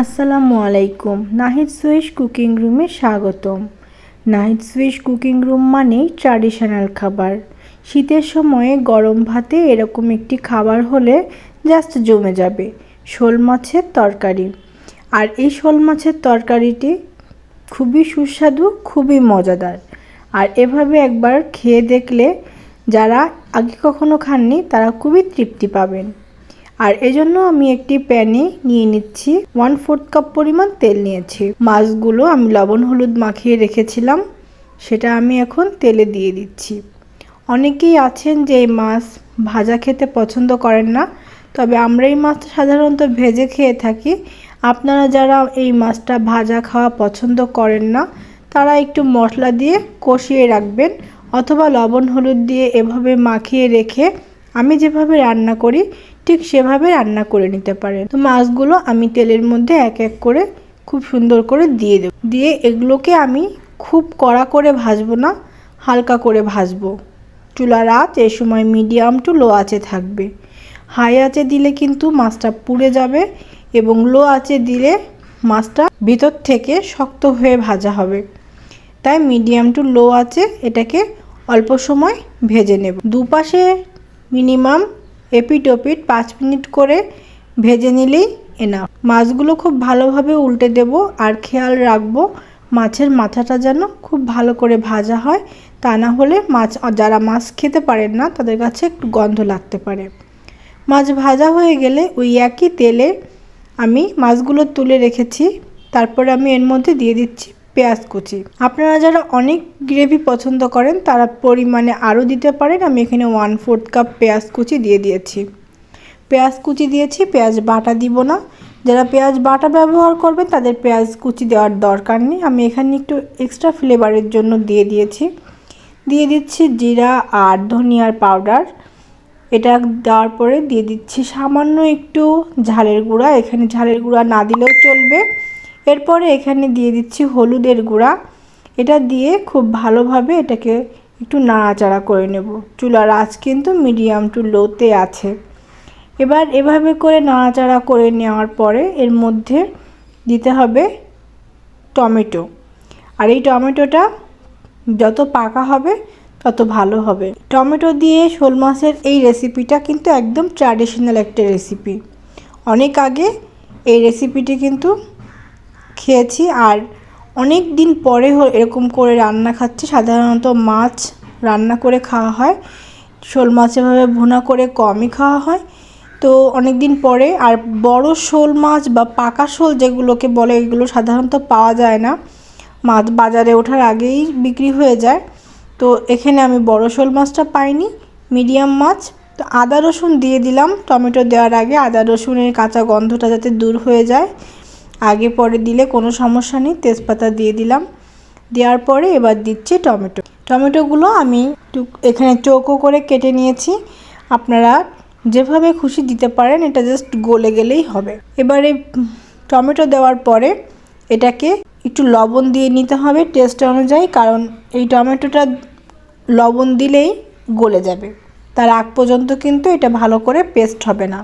আসসালামু আলাইকুম। নাহিদ সুইশ কুকিং রুমে স্বাগতম। নাহিদ সুইশ কুকিং রুম মানেই ট্র্যাডিশনাল খাবার। শীতের সময়ে গরম ভাতে এরকম একটি খাবার হলে জাস্ট জমে যাবে, শোল মাছের তরকারি। আর এই শোল মাছের তরকারিটি খুবই সুস্বাদু, খুবই মজাদার। আর এভাবে একবার খেয়ে দেখলে যারা আগে কখনো খাননি, তারা খুবই তৃপ্তি পাবেন। আর এজন্য আমি একটি প্যানে নিয়ে নিচ্ছি ওয়ান ফোর্থ কাপ পরিমাণ তেল নিয়েছি। মাছগুলো আমি লবণ হলুদ মাখিয়ে রেখেছিলাম, সেটা আমি এখন তেলে দিয়ে দিচ্ছি। অনেকেই আছেন যে এই মাছ ভাজা খেতে পছন্দ করেন না, তবে আমরা এই মাছটা সাধারণত ভেজে খেয়ে থাকি। আপনারা যারা এই মাছটা ভাজা খাওয়া পছন্দ করেন না, তারা একটু মশলা দিয়ে কষিয়ে রাখবেন, অথবা লবণ হলুদ দিয়ে এভাবে মাখিয়ে রেখে আমি যেভাবে রান্না করি ঠিক সেভাবে রান্না করে নিতে পারেন। তো মাছগুলো আমি তেলের মধ্যে এক এক করে খুব সুন্দর করে দিয়ে দেব। দিয়ে এগুলোকে আমি খুব কড়া করে ভাজবো না, হালকা করে ভাজবো। চুলার আঁচ এই সময় মিডিয়াম টু লো আঁচে থাকবে। হাই আঁচে দিলে কিন্তু মাছটা পুড়ে যাবে এবং লো আঁচে দিলে মাছটা ভিতর থেকে শক্ত হয়ে ভাজা হবে। তাই মিডিয়াম টু লো আছে এটাকে অল্প সময় ভেজে নেব। দুপাশে মিনিমাম এপিট ওপিট পাঁচ মিনিট করে ভেজে নিলেই এনা মাছগুলো খুব ভালোভাবে উল্টে দেব আর খেয়াল রাখব মাছের মাথাটা যেন খুব ভালো করে ভাজা হয়, তা না হলে মাছ, যারা মাছ খেতে পারেন না, তাদের কাছে একটু গন্ধ লাগতে পারে। মাছ ভাজা হয়ে গেলে ওই একই তেলে আমি মাছগুলো তুলে রেখেছি, তারপরে আমি এর মধ্যে দিয়ে দিচ্ছি পেঁয়াজ কুচি। আপনারা যারা অনেক গ্রেভি পছন্দ করেন, তারা পরিমাণে আরও দিতে পারেন। আমি এখানে ওয়ান ফোর্থ কাপ পেঁয়াজ কুচি দিয়ে দিয়েছি। পেঁয়াজ কুচি দিয়েছি, পেঁয়াজ বাটা দিব না। যারা পেঁয়াজ বাটা ব্যবহার করবেন, তাদের পেঁয়াজ কুচি দেওয়ার দরকার নেই। আমি এখানে একটু এক্সট্রা ফ্লেভারের জন্য দিয়ে দিয়েছি। দিয়ে দিচ্ছি জিরা আর ধনিয়ার পাউডার এটা দেওয়ার পরে দিয়ে দিচ্ছি সামান্য একটু ঝালের গুঁড়া। এখানে ঝালের গুঁড়া না দিলেও চলবে। এরপরে এখানে দিয়ে দিচ্ছি হলুদের গুঁড়া। এটা দিয়ে খুব ভালোভাবে এটাকে একটু নাড়াচাড়া করে নেব। চুলার আঁচ কিন্তু মিডিয়াম টু লোতে আছে। এবার এভাবে করে নাড়াচাড়া করে নেওয়ার পরে এর মধ্যে দিতে হবে টমেটো। আর এই টমেটোটা যত পাকা হবে, তত ভালো হবে। টমেটো দিয়ে শোল মাছের এই রেসিপিটা কিন্তু একদম ট্র্যাডিশনাল একটা রেসিপি অনেক আগে এই রেসিপিটি কিন্তু খেয়েছি আর অনেক দিন পরে এরকম করে রান্না খাচ্ছি। সাধারণত মাছ রান্না করে খাওয়া হয়। শোল মাছ এভাবে ভুনা করে কমই খাওয়া হয়। তো অনেক দিন পরে আর বড় শোল মাছ বা পাকা শোল যেগুলোকে বলে, এগুলো সাধারণত পাওয়া যায় না। মাছ বাজারে ওঠার আগেই বিক্রি হয়ে যায়। তো এখানে আমি বড় শোল মাছটা পাইনি, মিডিয়াম মাছ। তো আদা রসুন দিয়ে দিলাম। টমেটো দেওয়ার আগে আদা রসুনের কাঁচা গন্ধটা যাতে দূর হয়ে যায়। আগে পরে দিলে কোনো সমস্যা নেই, তেজপাতা দিয়ে দিলাম। দেওয়ার পরে এবার দিচ্ছি টমেটো। টমেটোগুলো আমি এখানে চৌকো করে কেটে নিয়েছি। আপনারা যেভাবে খুশি দিতে পারেন, এটা জাস্ট গলে গেলেই হবে। এবারে টমেটো দেওয়ার পরে এটাকে একটু লবণ দিয়ে নিতে হবে টেস্ট অনুযায়ী, কারণ এই টমেটোটা লবণ দিলেই গলে যাবে। তার আগ পর্যন্ত কিন্তু এটা ভালো করে পেস্ট হবে না।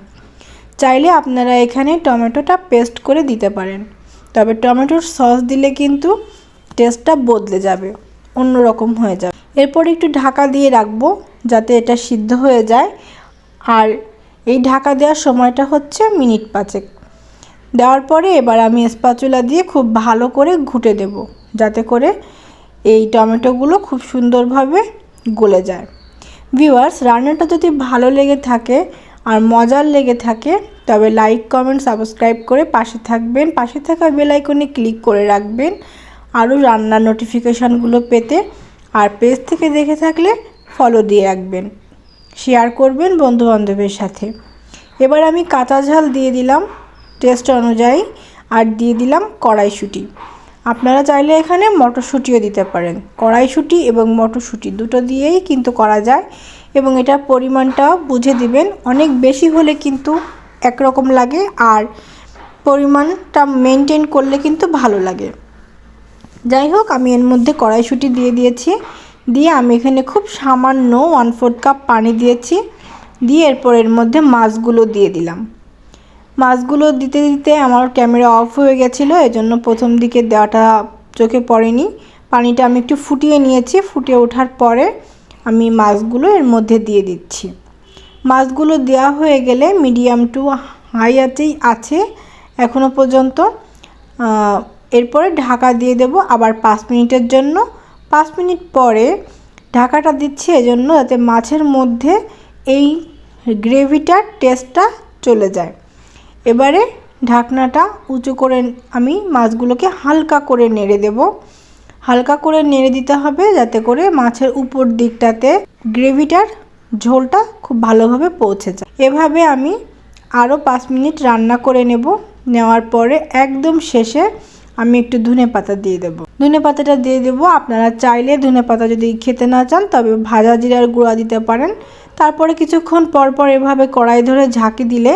চাইলে আপনারা এখানে টমেটোটা পেস্ট করে দিতে পারেন। তবে টমেটোর সস দিলে কিন্তু টেস্টটা বদলে যাবে, অন্যরকম হয়ে যাবে। এরপর একটু ঢাকা দিয়ে রাখব যাতে এটা সিদ্ধ হয়ে যায়। আর এই ঢাকা দেওয়ার সময়টা হচ্ছে মিনিট পাঁচেক। দেওয়ার পরে এবার আমি স্পাচুলা দিয়ে খুব ভালো করে ঘুটে দেব, যাতে করে এই টমেটোগুলো খুব সুন্দরভাবে গলে যায়। ভিউয়ার্স, রান্নাটা যদি ভালো লেগে থাকে আর মজার লেগে থাকে, তবে লাইক কমেন্ট সাবস্ক্রাইব করে পাশে থাকবেন। পাশে থাকা বেলাইকনে ক্লিক করে রাখবেন আরও রান্নার নোটিফিকেশানগুলো পেতে। আর পেজ থেকে দেখে থাকলে ফলো দিয়ে রাখবেন। শেয়ার করবেন বন্ধুবান্ধবের সাথে। এবার আমি কাঁচা ঝাল দিয়ে দিলাম টেস্ট অনুযায়ী আর দিয়ে দিলাম কড়াইশুঁটি। আপনারা চাইলে এখানে মটরশুঁটিও দিতে পারেন। কড়াইশুঁটি এবং মটরশুঁটি দুটো দিয়েই কিন্তু করা যায়। এবং এটা পরিমাণটা বুঝে দিবেন। অনেক বেশি হলে কিন্তু একরকম লাগে আর পরিমাণটা মেনটেন করলে কিন্তু ভালো লাগে। যাই হোক, আমি এর মধ্যে কড়াইশুঁটি দিয়ে দিয়েছি। দিয়ে আমি এখানে খুব সামান্য ওয়ান ফোর্থ কাপ পানি দিয়েছি। দিয়ে এরপর এর মধ্যে মাছগুলো দিয়ে দিলাম। মাছগুলো দিতে দিতে আমার ক্যামেরা অফ হয়ে গেছিল, এজন্য প্রথম দিকে দেওয়াটা চোখে পড়েনি। পানিটা আমি একটু ফুটিয়ে নিয়েছি ফুটিয়ে ওঠার পরে আমি মাছগুলো এর মধ্যে দিয়ে দিচ্ছি। মাছগুলো দেওয়া হয়ে গেলে মিডিয়াম টু হাই আছেই আছে। এখনও পর্যন্ত এরপরে ঢাকা দিয়ে দেব আবার পাঁচ মিনিটের জন্য। পাঁচ মিনিট পরে ঢাকাটা দিচ্ছি এজন্য যাতে মাছের মধ্যে এই গ্রেভিটার টেস্টটা চলে যায়। এবারে ঢাকনাটা উঁচু করে আমি মাছগুলোকে হালকা করে নেড়ে দেব। হালকা করে নেড়ে দিতে হবে যাতে করে মাছের উপর দিকটাতে গ্রেভিটার ঝোলটা খুব ভালোভাবে পৌঁছে যায়। এভাবে আমি আরও পাঁচ মিনিট রান্না করে নেব। নেওয়ার পরে একদম শেষে আমি একটু ধনে পাতা দিয়ে দেবো। ধনে পাতাটা দিয়ে দেবো। আপনারা চাইলে ধনে পাতা যদি খেতে না চান তবে ভাজা জিরার গুঁড়া দিতে পারেন। তারপরে কিছুক্ষণ পর পর এভাবে কড়াই ধরে ঝাঁকি দিলে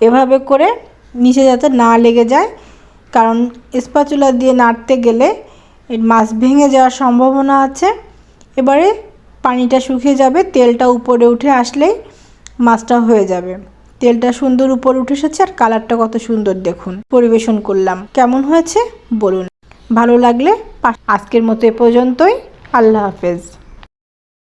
এভাবে করে নিচে যাতে না লেগে যায়। কারণ স্পাচুলা দিয়ে নাড়তে গেলে এর মাছ ভেঙে যাওয়ার সম্ভাবনা আছে। এবারে পানিটা শুকিয়ে যাবে, তেলটা উপরে উঠে আসলেই মাছটা হয়ে যাবে। তেলটা সুন্দর উপরে উঠে এসেছে আর কালারটা কত সুন্দর দেখুন। পরিবেশন করলাম। কেমন হয়েছে? বলুন। ভালো লাগলে আজকের মতো এ পর্যন্তই। আল্লাহ হাফেজ।